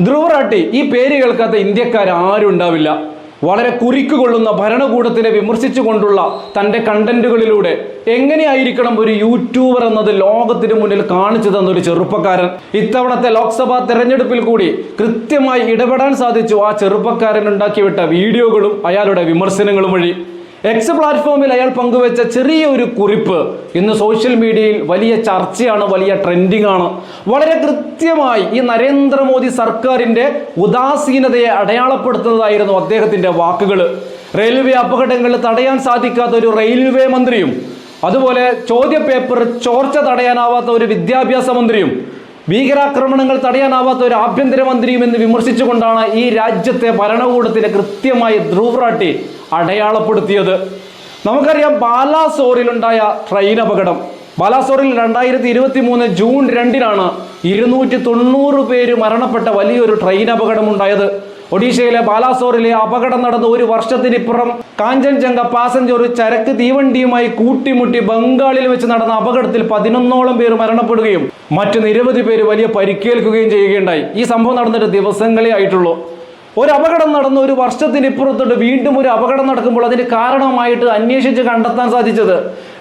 ധ്രുവറാട്ടി ഈ പേര് കേൾക്കാത്ത ഇന്ത്യക്കാർ ആരും ഉണ്ടാവില്ല. വളരെ കുറിക്കുകൊള്ളുന്ന ഭരണകൂടത്തിനെ വിമർശിച്ചുകൊണ്ടുള്ള തന്റെ കണ്ടന്റുകളിലൂടെ എങ്ങനെയായിരിക്കണം ഒരു യൂട്യൂബർ എന്നത് ലോകത്തിന് മുന്നിൽ കാണിച്ചു തന്ന ഒരു ചെറുപ്പക്കാരൻ. ഇത്തവണത്തെ ലോക്സഭാ തെരഞ്ഞെടുപ്പിൽ കൂടി കൃത്യമായി ഇടപെടാൻ സാധിച്ചു ആ ചെറുപ്പക്കാരൻ ഉണ്ടാക്കി ഉണ്ടാക്കിവിട്ട വീഡിയോകളും അയാളുടെ വിമർശനങ്ങളും വഴി. എക്സ് പ്ലാറ്റ്ഫോമിൽ അയാൾ പങ്കുവെച്ച ചെറിയൊരു കുറിപ്പ് ഇന്ന് സോഷ്യൽ മീഡിയയിൽ വലിയ ചർച്ചയാണ് വലിയ ട്രെൻഡിങ് ആണ് വളരെ കൃത്യമായി ഈ നരേന്ദ്രമോദി സർക്കാരിന്റെ ഉദാസീനതയെ അടയാളപ്പെടുത്തുന്നതായിരുന്നു അദ്ദേഹത്തിന്റെ വാക്കുകൾ. റെയിൽവേ അപകടങ്ങൾ തടയാൻ സാധിക്കാത്ത ഒരു റെയിൽവേ മന്ത്രിയും അതുപോലെ ചോദ്യപേപ്പർ ചോർച്ച തടയാനാവാത്ത ഒരു വിദ്യാഭ്യാസ മന്ത്രിയും ഭീകരാക്രമണങ്ങൾ തടയാനാവാത്ത ഒരു ആഭ്യന്തരമന്ത്രിയും എന്ന് വിമർശിച്ചുകൊണ്ടാണ് ഈ രാജ്യത്തെ ഭരണകൂടത്തിനെ കൃത്യമായി ധ്രുവറാട്ടി അടയാളപ്പെടുത്തിയത്. നമുക്കറിയാം ബാലാസോറിലുണ്ടായ ട്രെയിൻ അപകടം. ബാലാസോറിൽ രണ്ടായിരത്തി ഇരുപത്തി മൂന്ന് ജൂൺ രണ്ടിനാണ് ഇരുന്നൂറ്റി തൊണ്ണൂറ് പേര് മരണപ്പെട്ട വലിയൊരു ട്രെയിൻ അപകടം അപകടമുണ്ടായത്. ഒഡീഷയിലെ ബാലാസോറിലെ അപകടം നടന്ന ഒരു വർഷത്തിനിപ്പുറം കാഞ്ചൻജംഗ പാസഞ്ചർ ഒരു ചരക്ക് തീവണ്ടിയുമായി കൂട്ടിമുട്ടി ബംഗാളിൽ വെച്ച് നടന്ന അപകടത്തിൽ പതിനൊന്നോളം പേർ മരണപ്പെടുകയും മറ്റു നിരവധി പേര് വലിയ പരിക്കേൽക്കുകയും ചെയ്യുകയുണ്ടായി. ഈ സംഭവം നടന്നിട്ട് ദിവസങ്ങളെ ആയിട്ടുള്ളൂ. ഒരു അപകടം നടന്ന ഒരു വർഷത്തിനിപ്പുറത്തോട്ട് വീണ്ടും ഒരു അപകടം നടക്കുമ്പോൾ അതിന് കാരണമായിട്ട് അന്വേഷിച്ച് കണ്ടെത്താൻ സാധിച്ചത്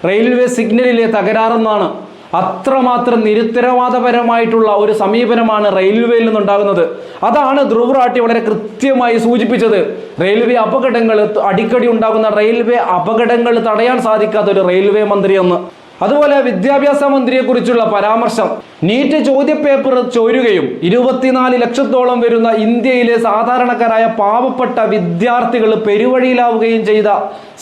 റെയിൽവേ സിഗ്നലിലെ തകരാറെന്നാണ്. അത്രമാത്രം നിരുത്തരവാദപരമായിട്ടുള്ള ഒരു സമീപനമാണ് റെയിൽവേയിൽ നിന്നുണ്ടാകുന്നത്. അതാണ് ധ്രുവറാട്ടി വളരെ കൃത്യമായി സൂചിപ്പിച്ചത്. റെയിൽവേ അപകടങ്ങൾ അടിക്കടി ഉണ്ടാകുന്ന റെയിൽവേ അപകടങ്ങൾ തടയാൻ സാധിക്കാത്ത ഒരു റെയിൽവേ മന്ത്രിയെന്ന്. അതുപോലെ വിദ്യാഭ്യാസ മന്ത്രിയെക്കുറിച്ചുള്ള പരാമർശം. നീറ്റ് ചോദ്യപേപ്പർ ചോരുകയും ഇരുപത്തിനാല് ലക്ഷത്തോളം വരുന്ന ഇന്ത്യയിലെ സാധാരണക്കാരായ പാവപ്പെട്ട വിദ്യാർത്ഥികൾ പെരുവഴിയിലാവുകയും ചെയ്ത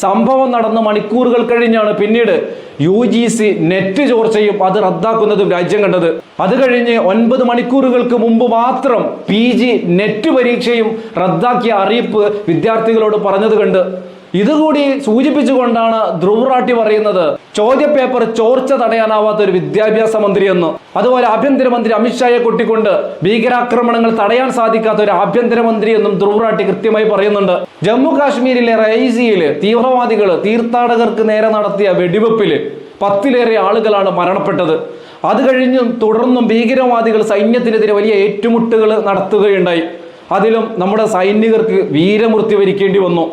സംഭവം നടന്ന മണിക്കൂറുകൾ കഴിഞ്ഞാണ് പിന്നീട് യു ജി സി നെറ്റ് ചോർച്ചയും അത് റദ്ദാക്കുന്നതും രാജ്യം കണ്ടത്. അത് കഴിഞ്ഞ് ഒൻപത് മണിക്കൂറുകൾക്ക് മുമ്പ് മാത്രം പി ജി നെറ്റ് പരീക്ഷയും റദ്ദാക്കിയ അറിയിപ്പ് വിദ്യാർത്ഥികളോട് പറഞ്ഞത് കണ്ട് ഇതുകൂടി സൂചിപ്പിച്ചുകൊണ്ടാണ് ധ്രുവറാട്ടി പറയുന്നത് ചോദ്യപേപ്പർ ചോർച്ച തടയാനാവാത്ത ഒരു വിദ്യാഭ്യാസ മന്ത്രി എന്ന് അതുപോലെ ആഭ്യന്തരമന്ത്രി അമിത്ഷായെ കൂട്ടിക്കൊണ്ട് ഭീകരാക്രമണങ്ങൾ തടയാൻ സാധിക്കാത്ത ഒരു ആഭ്യന്തരമന്ത്രി എന്നും ധ്രുവറാട്ടി കൃത്യമായി പറയുന്നുണ്ട്. ജമ്മു കാശ്മീരിലെ റൈസിയിൽ തീവ്രവാദികൾ തീർത്ഥാടകർക്ക് നേരെ നടത്തിയ വെടിവെപ്പിൽ പത്തിലേറെ ആളുകളാണ് മരണപ്പെട്ടത്. അത് കഴിഞ്ഞും തുടർന്നും ഭീകരവാദികൾ സൈന്യത്തിനെതിരെ വലിയ ഏറ്റുമുട്ടുകൾ നടത്തുകയുണ്ടായി. അതിലും നമ്മുടെ സൈനികർക്ക് വീരമൃത്യു വരിക്കേണ്ടി വന്നു.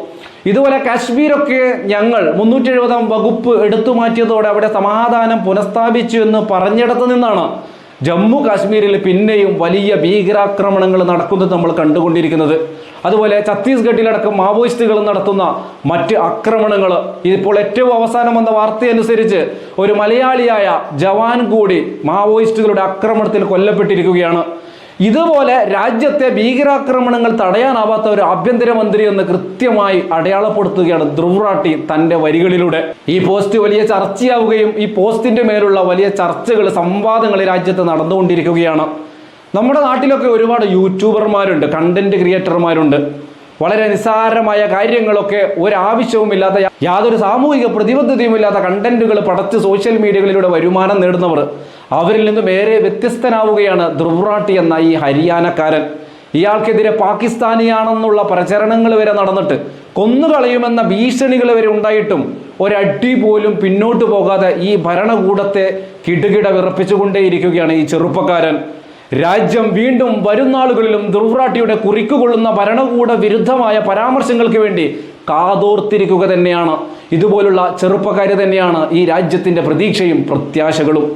ഇതുപോലെ കാശ്മീരൊക്കെ ഞങ്ങൾ മുന്നൂറ്റി എഴുപതാം വകുപ്പ് എടുത്തു മാറ്റിയതോടെ അവിടെ സമാധാനം പുനഃസ്ഥാപിച്ചു എന്ന് പറഞ്ഞിടത്ത് നിന്നാണ് ജമ്മു കാശ്മീരിൽ പിന്നെയും വലിയ ഭീകരാക്രമണങ്ങൾ നടക്കുന്നത് നമ്മൾ കണ്ടുകൊണ്ടിരിക്കുന്നത്. അതുപോലെ ഛത്തീസ്ഗഡിലടക്കം മാവോയിസ്റ്റുകൾ നടത്തുന്ന മറ്റ് ആക്രമണങ്ങൾ. ഇപ്പോൾ ഏറ്റവും അവസാനം വന്ന വാർത്തയനുസരിച്ച് ഒരു മലയാളിയായ ജവാൻ കൂടി മാവോയിസ്റ്റുകളുടെ ആക്രമണത്തിൽ കൊല്ലപ്പെട്ടിരിക്കുകയാണ്. ഇതുപോലെ രാജ്യത്തെ ഭീകരാക്രമണങ്ങൾ തടയാനാവാത്ത ഒരു ആഭ്യന്തരമന്ത്രി എന്ന് കൃത്യമായി അടയാളപ്പെടുത്തുകയാണ് ധ്രുവറാട്ടി തന്റെ വരികളിലൂടെ. ഈ പോസ്റ്റ് വലിയ ചർച്ചയാവുകയും ഈ പോസ്റ്റിന്റെ മേലുള്ള വലിയ ചർച്ചകൾ സംവാദങ്ങൾ രാജ്യത്ത് നടന്നുകൊണ്ടിരിക്കുകയാണ്. നമ്മുടെ നാട്ടിലൊക്കെ ഒരുപാട് യൂട്യൂബർമാരുണ്ട് കണ്ടന്റ് ക്രിയേറ്റർമാരുണ്ട് വളരെ നിസ്സാരമായ കാര്യങ്ങളൊക്കെ ഒരാവശ്യവുമില്ലാത്ത യാതൊരു സാമൂഹിക പ്രതിബദ്ധതയുമില്ലാത്ത കണ്ടന്റുകൾ പടച്ച് സോഷ്യൽ മീഡിയകളിലൂടെ വരുമാനം നേടുന്നവർ. അവരിൽ നിന്നും ഏറെ വ്യത്യസ്തനാവുകയാണ് ധ്രുവറാട്ടി എന്ന ഈ ഹരിയാനക്കാരൻ. ഇയാൾക്കെതിരെ പാകിസ്ഥാനിയാണെന്നുള്ള പ്രചരണങ്ങൾ വരെ നടന്നിട്ട് കൊന്നുകളയുമെന്ന ഭീഷണികൾ വരെ ഉണ്ടായിട്ടും ഒരടി പോലും പിന്നോട്ട് പോകാതെ ഈ ഭരണകൂടത്തെ കിടുകിട വിറപ്പിച്ചുകൊണ്ടേയിരിക്കുകയാണ് ഈ ചെറുപ്പക്കാരൻ. രാജ്യം വീണ്ടും വരുന്നാളുകളിലും ദുർവ്രാട്ടിയുടെ കുറിക്കുകൊള്ളുന്ന ഭരണകൂട വിരുദ്ധമായ പരാമർശങ്ങൾക്ക് വേണ്ടി കാതോർത്തിരിക്കുക തന്നെയാണ്. ഇതുപോലുള്ള ചെറുപ്പക്കാർ തന്നെയാണ് ഈ രാജ്യത്തിന്റെ പ്രതീക്ഷയും പ്രത്യാശകളും.